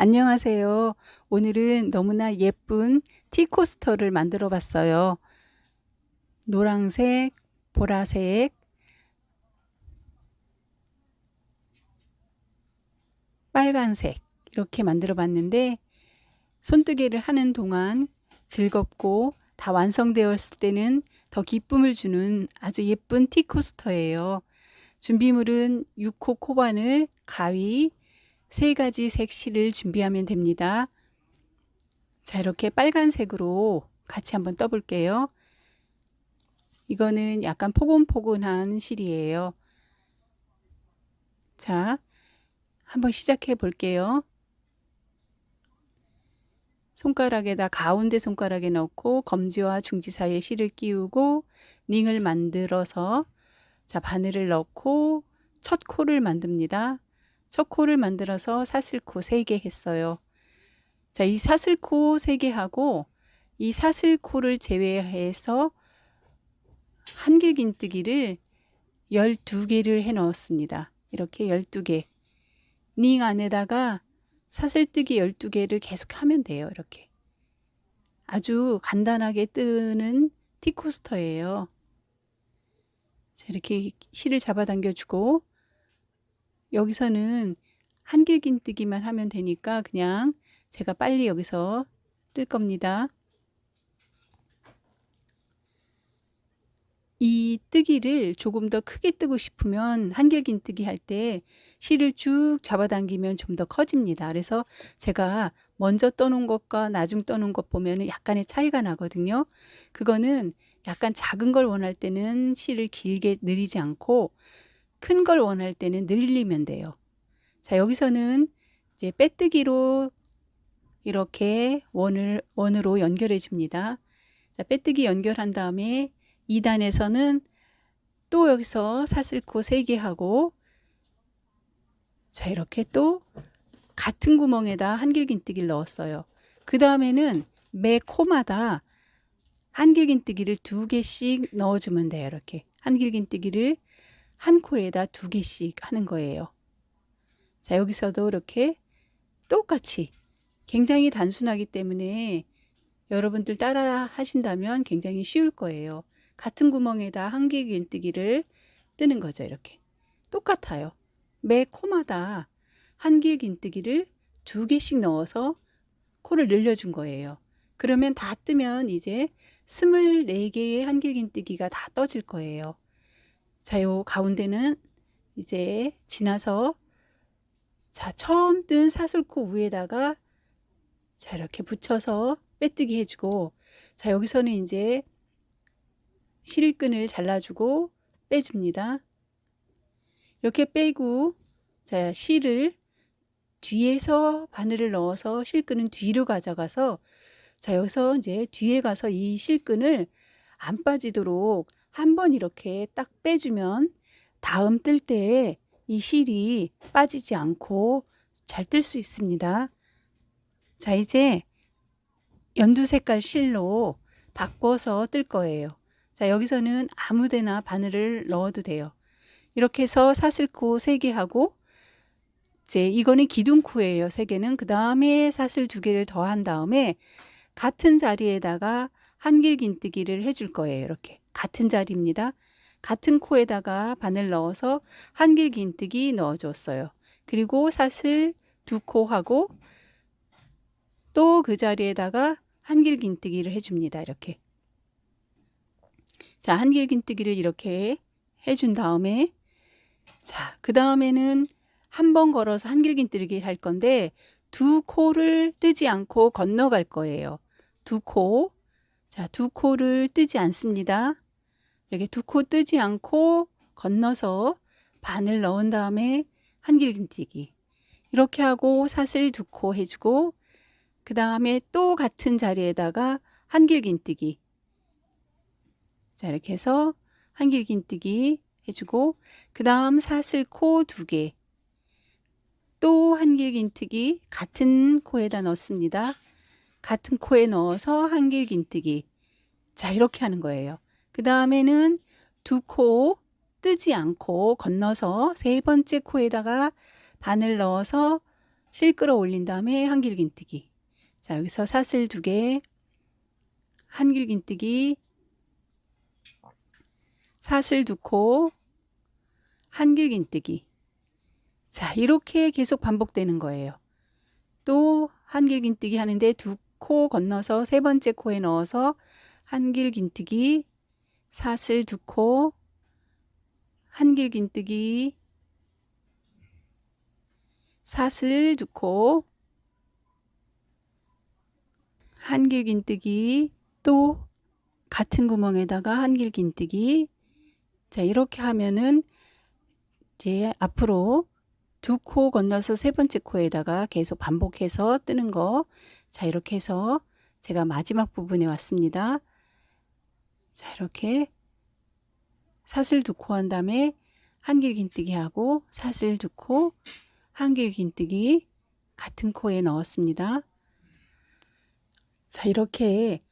안녕하세요. 오늘은 너무나 예쁜 티코스터를 만들어 봤어요. 노란색, 보라색, 빨간색 이렇게 만들어 봤는데 손뜨개를 하는 동안 즐겁고 다 완성되었을 때는 더 기쁨을 주는 아주 예쁜 티코스터예요. 준비물은 6호 코바늘, 가위, 세 가지 색 실을 준비하면 됩니다. 자, 이렇게 빨간색으로 같이 한번 떠볼게요. 이거는 약간 포근포근한 실이에요. 자, 한번 시작해 볼게요. 손가락에다 가운데 손가락에 넣고 검지와 중지 사이에 실을 끼우고 링을 만들어서 자 바늘을 넣고 첫 코를 만듭니다. 첫 코를 만들어서 사슬코 3개 했어요. 자, 이 사슬코 3개 하고 이 사슬코를 제외해서 한길긴뜨기를 12개를 해 넣었습니다. 이렇게 12개. 링 안에다가 사슬뜨기 12개를 계속 하면 돼요. 이렇게. 아주 간단하게 뜨는 티코스터예요. 자, 이렇게 실을 잡아당겨 주고 여기서는 한길긴뜨기만 하면 되니까 그냥 제가 빨리 여기서 뜰 겁니다. 이 뜨기를 조금 더 크게 뜨고 싶으면 한길긴뜨기 할 때 실을 쭉 잡아당기면 좀 더 커집니다. 그래서 제가 먼저 떠놓은 것과 나중 떠놓은 것 보면 약간의 차이가 나거든요. 그거는 약간 작은 걸 원할 때는 실을 길게 늘리지 않고 큰 걸 원할 때는 늘리면 돼요. 자, 여기서는 이제 빼뜨기로 이렇게 원을, 원으로 연결해 줍니다. 자, 빼뜨기 연결한 다음에 2단에서는 또 여기서 사슬코 3개 하고 자, 이렇게 또 같은 구멍에다 한길긴뜨기를 넣었어요. 그 다음에는 매 코마다 한길긴뜨기를 두 개씩 넣어주면 돼요. 이렇게 한길긴뜨기를 한 코에다 두 개씩 하는 거예요. 자, 여기서도 이렇게 똑같이 굉장히 단순하기 때문에 여러분들 따라 하신다면 굉장히 쉬울 거예요. 같은 구멍에다 한길긴뜨기를 뜨는 거죠. 이렇게. 똑같아요. 매 코마다 한 길 긴뜨기를 두 개씩 넣어서 코를 늘려준 거예요. 그러면 다 뜨면 이제 24개의 한길 긴뜨기가 다 떠질 거예요. 자, 요 가운데는 이제 지나서 자, 처음 뜬 사슬코 위에다가 자, 이렇게 붙여서 빼뜨기 해주고 자, 여기서는 이제 실끈을 잘라주고 빼줍니다. 이렇게 빼고 자, 실을 뒤에서 바늘을 넣어서 실끈은 뒤로 가져가서 자, 여기서 이제 뒤에 가서 이 실끈을 안 빠지도록 한 번 이렇게 딱 빼주면 다음 뜰때이 실이 빠지지 않고 잘 뜰 수 있습니다. 자, 이제 연두 색깔 실로 바꿔서 뜰 거예요. 자, 여기서는 아무데나 바늘을 넣어도 돼요. 이렇게 해서 사슬코 3개 하고 이제 이거는 기둥코예요. 3개는 그 다음에 사슬 2개를 더 한 다음에 같은 자리에다가 한길긴뜨기를 해줄 거예요. 이렇게 같은 자리입니다. 같은 코에다가 바늘 넣어서 한길 긴뜨기 넣어줬어요. 그리고 사슬 두 코 하고 또 그 자리에다가 한길 긴뜨기를 해줍니다. 이렇게 자 한길 긴뜨기를 이렇게 해준 다음에 자 그 다음에는 한 번 걸어서 한길 긴뜨기 할 건데 두 코를 뜨지 않고 건너갈 거예요. 두 코. 자, 두 코를 뜨지 않습니다. 이렇게 두 코 뜨지 않고 건너서 바늘 넣은 다음에 한길긴뜨기. 이렇게 하고 사슬 두 코 해주고 그 다음에 또 같은 자리에다가 한길긴뜨기. 자, 이렇게 해서 한길긴뜨기 해주고 그 다음 사슬 코 두 개. 또 한길긴뜨기 같은 코에다 넣습니다. 같은 코에 넣어서 한길긴뜨기. 자, 이렇게 하는 거예요. 그 다음에는 두 코 뜨지 않고 건너서 세 번째 코에다가 바늘 넣어서 실 끌어 올린 다음에 한길긴뜨기. 자, 여기서 사슬 두 개, 한길긴뜨기, 사슬 두 코, 한길긴뜨기. 자, 이렇게 계속 반복되는 거예요. 또 한길긴뜨기 하는데 두 코 건너서 세 번째 코에 넣어서 한길긴뜨기, 사슬 두 코, 한길 긴뜨기, 사슬 두 코, 한길 긴뜨기, 또 같은 구멍에다가 한길 긴뜨기. 자, 이렇게 하면은 이제 앞으로 두 코 건너서 세 번째 코에다가 계속 반복해서 뜨는 거. 자, 이렇게 해서 제가 마지막 부분에 왔습니다. 자, 이렇게 사슬 두 코 한 다음에 한길 긴뜨기 하고 사슬 두 코, 한길 긴뜨기 같은 코에 넣었습니다. 자, 이렇게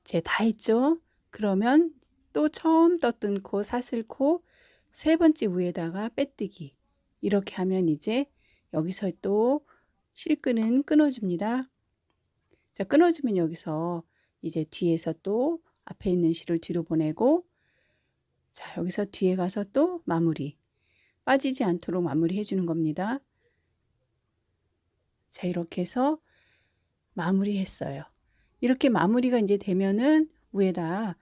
이제 다 했죠? 그러면 또 처음 떴던 코, 사슬 코, 세 번째 위에다가 빼뜨기. 이렇게 하면 이제 여기서 또 실끈은 끊어줍니다. 자, 끊어주면 여기서 이제 뒤에서 또 앞에 있는 실을 뒤로 보내고 자, 여기서 뒤에 가서 또 마무리. 빠지지 않도록 마무리 해주는 겁니다. 자, 이렇게 해서 마무리 했어요. 이렇게 마무리가 이제 되면은 위에다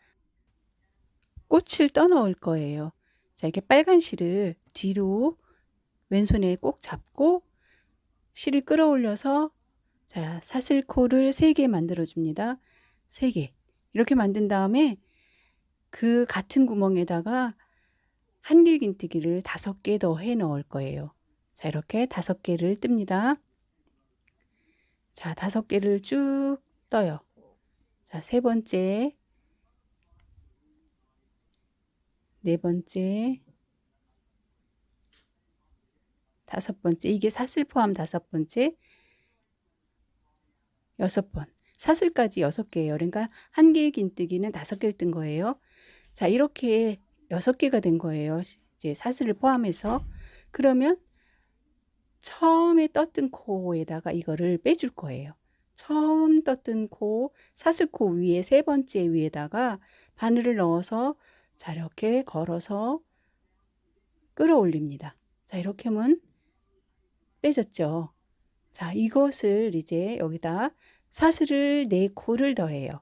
꽃을 떠 넣을 거예요. 자, 이렇게 빨간 실을 뒤로 왼손에 꼭 잡고 실을 끌어올려서 자, 사슬코를 3개 만들어 줍니다. 3개. 이렇게 만든 다음에 그 같은 구멍에다가 한길긴뜨기를 5개 더 해 넣을 거예요. 자, 이렇게 5개를 뜹니다. 자, 5개를 쭉 떠요. 자, 세 번째, 네 번째, 다섯 번째. 이게 사슬 포함 다섯 번째, 여섯 번. 사슬까지 여섯 개예요. 그러니까 한 개의 긴뜨기는 다섯 개를 뜬 거예요. 자, 이렇게 여섯 개가 된 거예요. 이제 사슬을 포함해서. 그러면 처음에 떴던 코에다가 이거를 빼줄 거예요. 처음 떴던 코, 사슬코 위에 세 번째 위에다가 바늘을 넣어서 자, 이렇게 걸어서 끌어올립니다. 자, 이렇게 하면 빼졌죠. 자, 이것을 이제 여기다 사슬을 네 코를 더해요.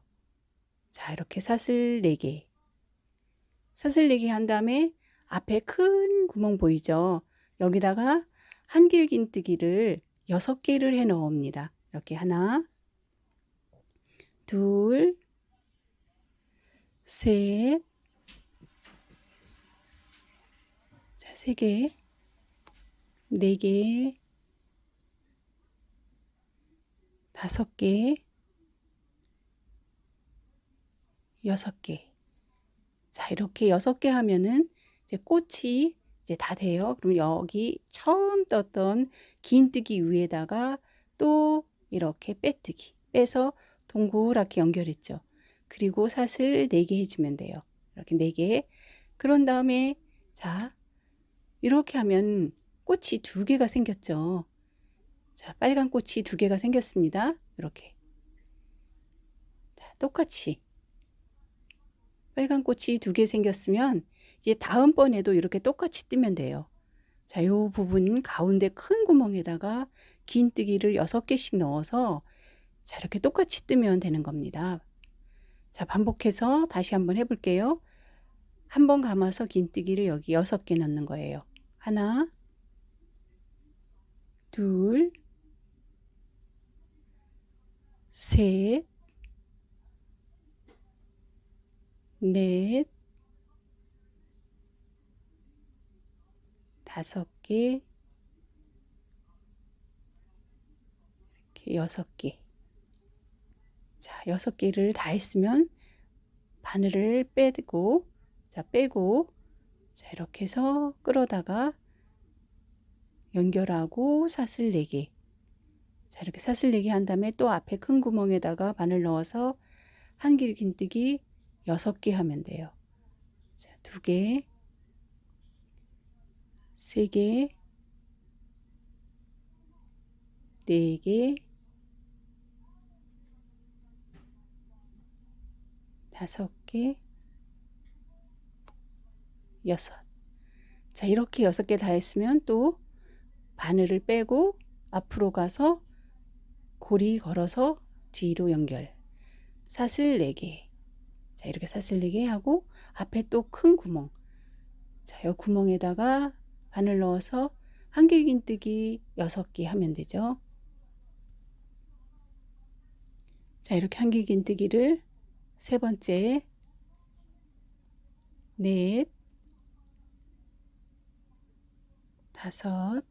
자, 이렇게 사슬 네 개. 사슬 네개한 다음에 앞에 큰 구멍 보이죠? 여기다가 한길긴뜨기를 여섯 개를 해 넣습니다. 이렇게 하나, 둘, 셋, 자, 세 개, 네 개, 다섯 개, 여섯 개. 자, 이렇게 여섯 개 하면은 이제 꽃이 이제 다 돼요. 그럼 여기 처음 떴던 긴 뜨기 위에다가 또 이렇게 빼뜨기 빼서 동그랗게 연결했죠. 그리고 사슬 4개 해주면 돼요. 이렇게 4개. 그런 다음에 자 이렇게 하면 꽃이 두 개가 생겼죠. 자 빨간 꽃이 두 개가 생겼습니다. 이렇게 자, 똑같이 빨간 꽃이 두 개 생겼으면 이제 다음번에도 이렇게 똑같이 뜨면 돼요. 자, 요 부분 가운데 큰 구멍에다가 긴 뜨기를 6개씩 넣어서 자, 이렇게 똑같이 뜨면 되는 겁니다. 자, 반복해서 다시 한번 해볼게요. 한번 감아서 긴 뜨기를 여기 6개 넣는 거예요. 하나, 둘, 셋, 넷, 다섯 개, 이렇게 여섯 개. 자, 여섯 개를 다 했으면 바늘을 빼고, 자, 빼고, 자, 이렇게 해서 끌어다가 연결하고 사슬 4개. 자, 이렇게 사슬 4개 한 다음에 또 앞에 큰 구멍에다가 바늘 넣어서 한 길 긴뜨기 6개 하면 돼요. 자, 2개, 3개, 네 개, 다섯 개, 여섯. 자, 이렇게 여섯 개다 했으면 또 바늘을 빼고 앞으로 가서 고리 걸어서 뒤로 연결. 사슬 4개. 자, 이렇게 사슬 4개 하고 앞에 또 큰 구멍. 자, 이 구멍에다가 바늘 넣어서 한길긴뜨기 6개 하면 되죠. 자, 이렇게 한길긴뜨기를 세 번째 넷 다섯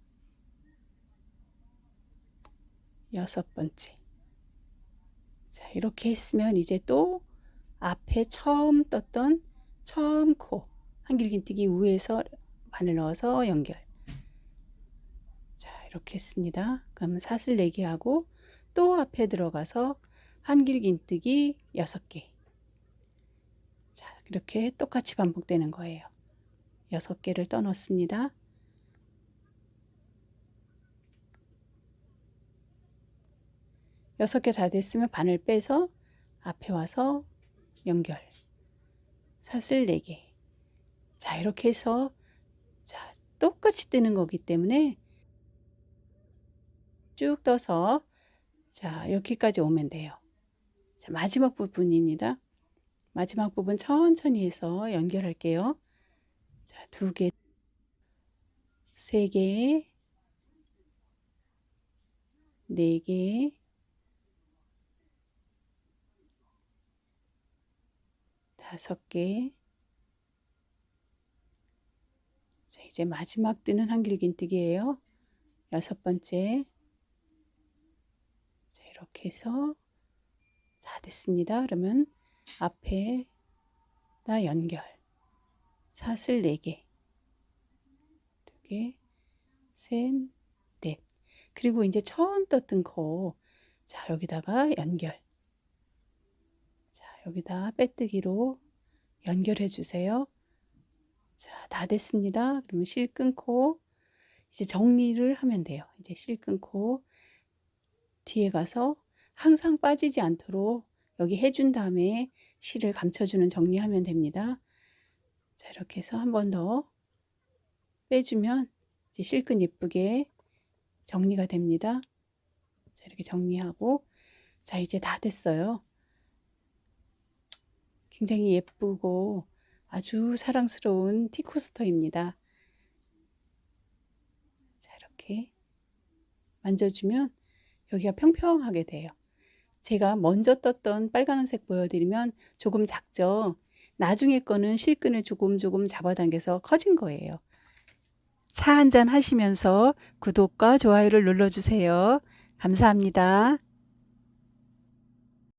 여섯 번째 자, 이렇게 했으면 이제 또 앞에 처음 떴던 처음 코 한길긴뜨기 위에서 바늘 넣어서 연결. 자, 이렇게 했습니다. 그러면 사슬 4개 하고 또 앞에 들어가서 한길긴뜨기 6개. 자, 이렇게 똑같이 반복되는 거예요. 6개를 떠넣습니다. 여섯 개 다 됐으면 바늘 빼서 앞에 와서 연결. 사슬 4개. 자, 이렇게 해서 자, 똑같이 뜨는 거기 때문에 쭉 떠서 자, 여기까지 오면 돼요. 자, 마지막 부분입니다. 마지막 부분 천천히 해서 연결할게요. 자, 두 개, 세 개, 네 개, 다섯 개. 자, 이제 마지막 뜨는 한길긴뜨기예요. 여섯 번째. 자, 이렇게 해서 다 됐습니다. 그러면 앞에 다 연결. 사슬 4개. 2개, 셋, 넷. 그리고 이제 처음 떴던 거. 자, 여기다가 연결. 자, 여기다 빼뜨기로 연결해 주세요. 자, 다 됐습니다. 그러면 실 끊고 이제 정리를 하면 돼요. 이제 실 끊고 뒤에 가서 항상 빠지지 않도록 여기 해준 다음에 실을 감춰주는 정리하면 됩니다. 자, 이렇게 해서 한 번 더 빼주면 이제 실끈 예쁘게 정리가 됩니다. 자, 이렇게 정리하고 자, 이제 다 됐어요. 굉장히 예쁘고 아주 사랑스러운 티코스터입니다. 자, 이렇게 만져주면 여기가 평평하게 돼요. 제가 먼저 떴던 빨간색 보여드리면 조금 작죠. 나중에 거는 실끈을 조금 조금 잡아당겨서 커진 거예요. 차 한잔 하시면서 구독과 좋아요를 눌러주세요. 감사합니다.